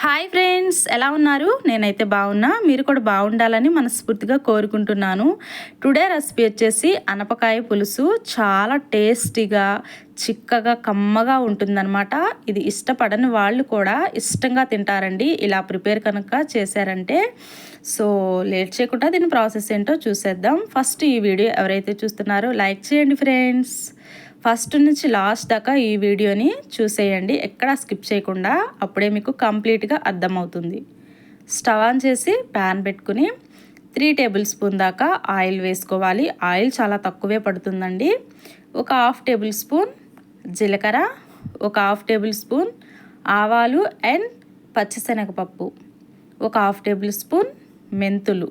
Hi friends ఎలా ఉన్నారు? నేనైతే బాగున్నా. మీరు కూడా బాగుండాలని మనస్ఫూర్తిగా కోరుకుంటున్నాను. టుడే రెసిపీ వచ్చేసి అనపకాయ పులుసు. చాలా టేస్టీగా చిక్కగా కమ్మగా ఉంటుందన్నమాట. ఇది ఇష్టపడని వాళ్ళు కూడా ఇష్టంగా తింటారండి. ఇలా ప్రిపేర్ కనుక చేశారంటే సో లేట్ చేయకుండా దీని ప్రాసెస్ ఏంటో చూసేద్దాం. ఫస్ట్ ఈ వీడియో ఎవరైతే చూస్తున్నారో లైక్ చేయండి ఫ్రెండ్స్ ఫస్ట్ నుంచి లాస్ట్ దాకా ఈ వీడియోని చూసేయండి. ఎక్కడా స్కిప్ చేయకుండా అప్పుడే మీకు కంప్లీట్గా అర్థమవుతుంది. స్టవ్ ఆన్ చేసి ప్యాన్ పెట్టుకుని త్రీ టేబుల్ స్పూన్ దాకా ఆయిల్ వేసుకోవాలి. ఆయిల్ చాలా తక్కువే పడుతుందండి. ఒక హాఫ్ టేబుల్ స్పూన్ జీలకర్ర ఒక హాఫ్ టేబుల్ స్పూన్ ఆవాలు అండ్ పచ్చిశనగపప్పు ఒక హాఫ్ టేబుల్ స్పూన్ మెంతులు.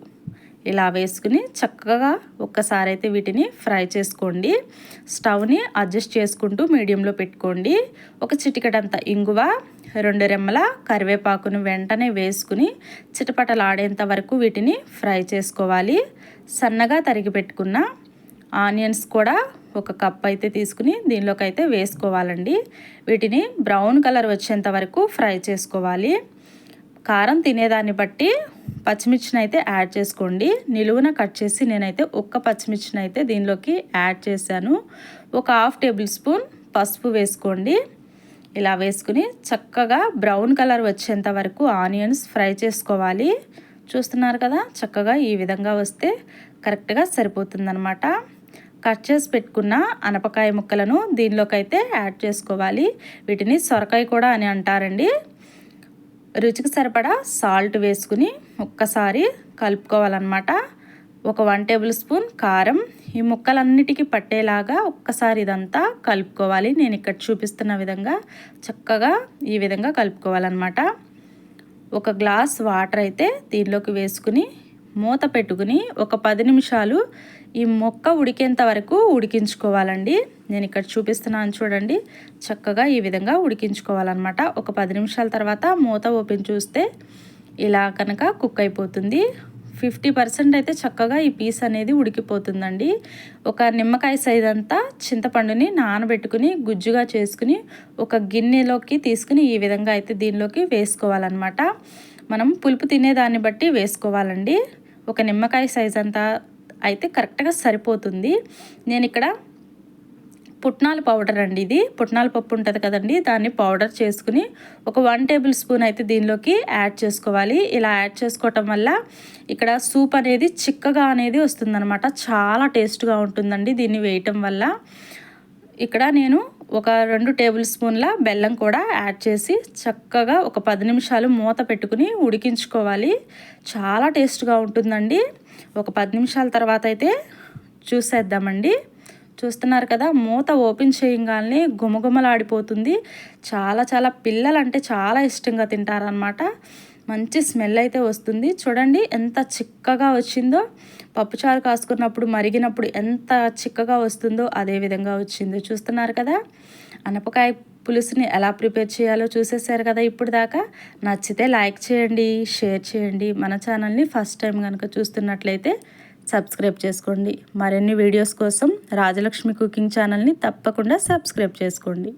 ఇలా వేసుకుని చక్కగా ఒక్కసారి అయితే వీటిని ఫ్రై చేసుకోండి. స్టవ్ని అడ్జస్ట్ చేసుకుంటూ మీడియంలో పెట్టుకోండి. ఒక చిటికడంత ఇంగువ రెండు రెమ్మల కరివేపాకును వెంటనే వేసుకుని చిటపటలాడేంత వరకు వీటిని ఫ్రై చేసుకోవాలి. సన్నగా తరిగి పెట్టుకున్న ఆనియన్స్ కూడా ఒక కప్ అయితే తీసుకుని దీనిలోకి అయితే వేసుకోవాలండి. వీటిని బ్రౌన్ కలర్ వచ్చేంత వరకు ఫ్రై చేసుకోవాలి. కారం తినేదాన్ని బట్టి పచ్చిమిర్చిని అయితే యాడ్ చేసుకోండి. నిలువున కట్ చేసి నేనైతే ఒక్క పచ్చిమిర్చిని అయితే దీనిలోకి యాడ్ చేశాను. ఒక హాఫ్ టేబుల్ స్పూన్ పసుపు వేసుకోండి. ఇలా వేసుకుని చక్కగా బ్రౌన్ కలర్ వచ్చేంత వరకు ఆనియన్స్ ఫ్రై చేసుకోవాలి. చూస్తున్నారు కదా? చక్కగా ఈ విధంగా వస్తే కరెక్ట్గా సరిపోతుందనమాట కట్ చేసి పెట్టుకున్న అనపకాయ ముక్కలను దీనిలోకి అయితే యాడ్ చేసుకోవాలి. వీటిని సొరకాయ కూడా అని అంటారండి. రుచికి సరిపడా సాల్ట్ వేసుకుని ఒక్కసారి కలుపుకోవాలన్నమాట. ఒక వన్ టేబుల్ స్పూన్ కారం. ఈ ముక్కలన్నిటికీ పట్టేలాగా ఒక్కసారి ఇదంతా కలుపుకోవాలి. నేను ఇక్కడ చూపిస్తున్న విధంగా చక్కగా ఈ విధంగా కలుపుకోవాలన్నమాట. ఒక గ్లాస్ వాటర్ అయితే దీనిలోకి వేసుకుని మూత పెట్టుకుని ఒక పది నిమిషాలు ఈ మొక్క ఉడికేంత వరకు ఉడికించుకోవాలండి. నేను ఇక్కడ చూపిస్తున్నాను చూడండి. చక్కగా ఈ విధంగా ఉడికించుకోవాలన్నమాట. ఒక పది నిమిషాల తర్వాత మూత ఓపెన్ చూస్తే ఇలా కనుక కుక్ అయిపోతుంది. ఫిఫ్టీ పర్సెంట్ అయితే చక్కగా ఈ పీస్ అనేది ఉడికిపోతుందండి. ఒక నిమ్మకాయ సైజ్ అంతా చింతపండుని నానబెట్టుకుని గుజ్జుగా చేసుకుని ఒక గిన్నెలోకి తీసుకుని ఈ విధంగా అయితే దీనిలోకి వేసుకోవాలన్నమాట. మనం పులుపు తినేదాన్ని బట్టి వేసుకోవాలండి. ఒక నిమ్మకాయ సైజ్ అంతా అయితే కరెక్ట్గా సరిపోతుంది. నేను ఇక్కడ పుట్నాల పౌడర్ అండి ఇది. పుట్నాల పప్పు ఉంటుంది కదండి దాన్ని పౌడర్ చేసుకుని ఒక వన్ టేబుల్ స్పూన్ అయితే దీనిలోకి యాడ్ చేసుకోవాలి. ఇలా యాడ్ చేసుకోవటం వల్ల ఇక్కడ సూప్ అనేది చిక్కగా అనేది వస్తుందన్నమాట. చాలా టేస్ట్గా ఉంటుందండి దీన్ని వేయటం వల్ల. ఇక్కడ నేను ఒక రెండు టేబుల్ స్పూన్ల బెల్లం కూడా యాడ్ చేసి చక్కగా ఒక పది నిమిషాలు మూత పెట్టుకుని ఉడికించుకోవాలి. చాలా టేస్ట్గా ఉంటుందండి. ఒక పది నిమిషాల తర్వాత అయితే చూసేద్దామండి. చూస్తున్నారు కదా మూత ఓపెన్ చేయగానే గుమగుమలాడిపోతుంది చాలా చాలా పిల్లలు అంటే చాలా ఇష్టంగా తింటారనమాట మంచి స్మెల్ అయితే వస్తుంది. చూడండి ఎంత చిక్కగా వచ్చిందో. పప్పుచారు కాసుకున్నప్పుడు మరిగినప్పుడు ఎంత చిక్కగా వస్తుందో అదే విధంగా వచ్చిందో. చూస్తున్నారు కదా? అనపకాయ పులుసుని ఎలా ప్రిపేర్ చేయాలో చూసేసారు కదా ఇప్పుడు దాకా. నచ్చితే లైక్ చేయండి షేర్ చేయండి. మన ఛానల్ని ఫస్ట్ టైం కనుక చూస్తున్నట్లయితే సబ్స్క్రైబ్ చేసుకోండి. మరిన్ని వీడియోస్ కోసం రాజలక్ష్మి కుకింగ్ ఛానల్ని తప్పకుండా సబ్స్క్రైబ్ చేసుకోండి.